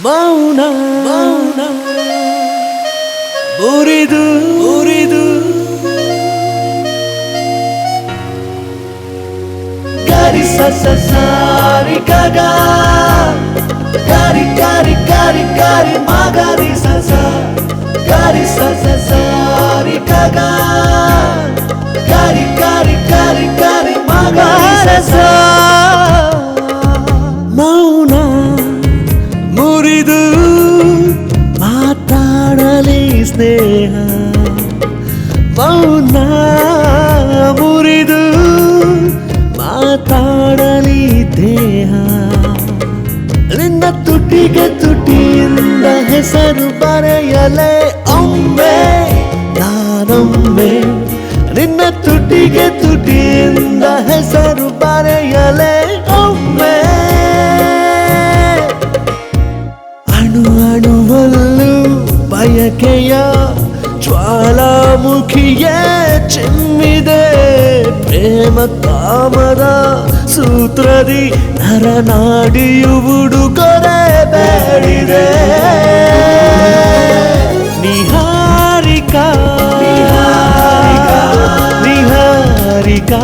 మౌన. మౌన. బురిదు బురిదు గరి ససారి గగా గరి గరి గరి గరి మగరి స ಮೌನ ಮುರಿದು ಮಾತಾಡಲಿ ದೇಹ. ನಿನ್ನ ತುಟಿಗೆ ತುಟಿಯಿಂದ ಹೆಸರು ಬರೆಯಲೇ ಒಮ್ಮೆ, ನಾನೊಮ್ಮೆ. ನಿನ್ನ ತುಟಿಗೆ ತುಟಿಯಿಂದ ಹೆಸರು ಬರೆಯಲೇ ಒಮ್ಮೆ. ಅಣು ಅಣುವಲ್ಲೂ ಬಯಕೆಯ ಜ್ವಾಲಾಮುಖಿಯೇ ಚಿಮ್ಮಿದೆ ಪ್ರೇಮ ಕಾಮದ ಸೂತ್ರದಿ ನರನಾಡಿಯು ಉಡುಗೊರೆ ಬೇಡಿದೆ ನಿಹಾರಿಕಾ ನಿಹಾರಿಕಾ ನಿಹಾರಿಕಾ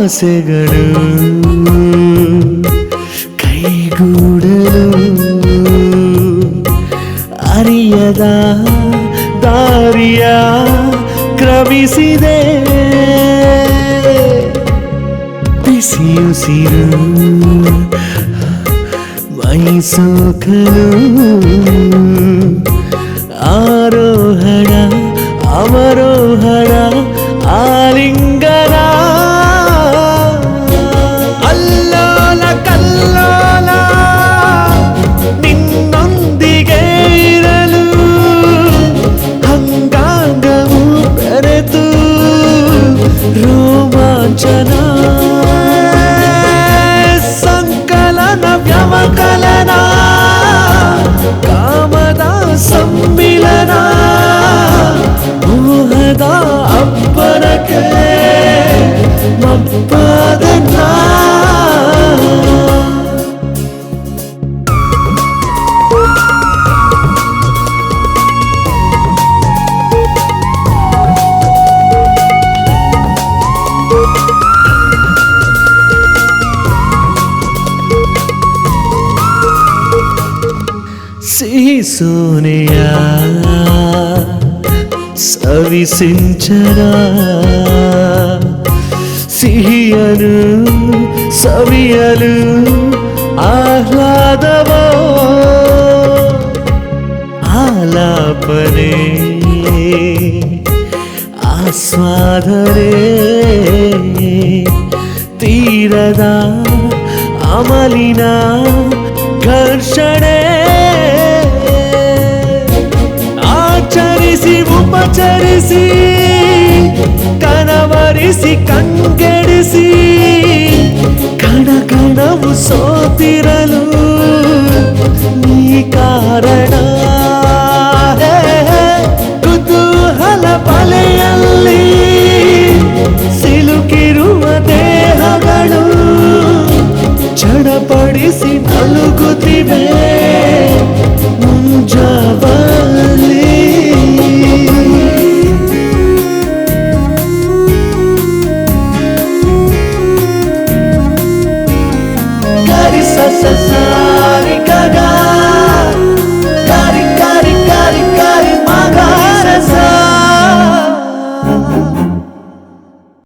ಆಸೆಗಳು ಕೈಗೂಡಲು ಅರಿಯದ ದಾರಿಯ ಕ್ರಮಿಸಿದೆ ಬಿಸಿಯುಸಿರು ಮೈಸೋಕಲು ज्ञानव्यवकलना कामदा सम्मिलना मोहदा సోనియా సవిసించరా? సిహియను సవియలు ఆహ్లాదవో ఆలాపనే ఆస్వాదరే తీరదా అమలినా ఘర్షణే? ಉಪಚರಿಸಿ ಕನವರಿಸಿ ಕಂಗೆಡಿಸಿ ಕಣ ಕಣವು ಸೋತಿರಲು